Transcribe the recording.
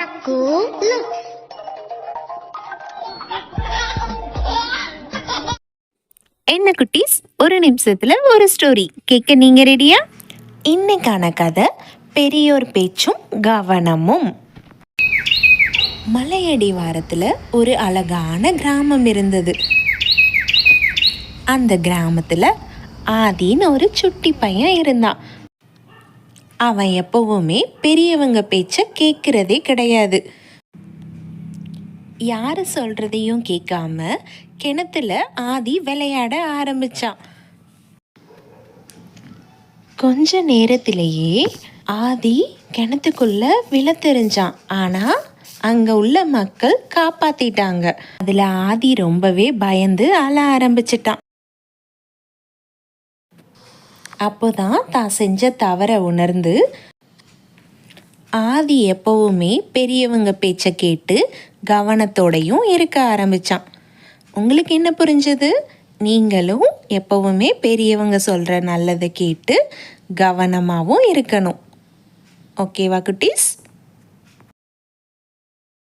Aku look. என்ன குட்டீஸ்? ஒரு நிமிஷத்துல ஒரு ஸ்டோரி கேட்க நீங்க ரெடியா இன்னைக்கான கதை பெரியோர் பேச்சும் கவனமும். மலையடிவாரத்தில் ஒரு அழகான கிராமம் இருந்தது. அந்த கிராமத்தில் ஆதின்னு ஒரு சுட்டி பையன் இருந்தான். அவன் எப்பவுமே பெரியவங்க பேச்சை கேட்குறதே கிடையாது. யார் சொல்கிறதையும் கேட்காம கிணத்துல ஆதி விளையாட ஆரம்பிச்சான். கொஞ்ச நேரத்திலேயே ஆதி கிணத்துக்குள்ள விழ தெரிஞ்சான் ஆனால் அங்கே உள்ள மக்கள் காப்பாத்திட்டாங்க. அதில் ஆதி ரொம்பவே பயந்து அழ ஆரம்பிச்சிட்டான். அப்போ தான் செஞ்ச தவறை உணர்ந்து ஆதி எப்பவுமே பெரியவங்க பேச்சை கேட்டு கவனத்தோடையும் இருக்க ஆரம்பிச்சான். உங்களுக்கு என்ன புரிஞ்சது? நீங்களும் எப்பவுமே பெரியவங்க சொல்கிற நல்லதை கேட்டு கவனமாகவும் இருக்கணும். ஓகேவா குட்டீஸ்?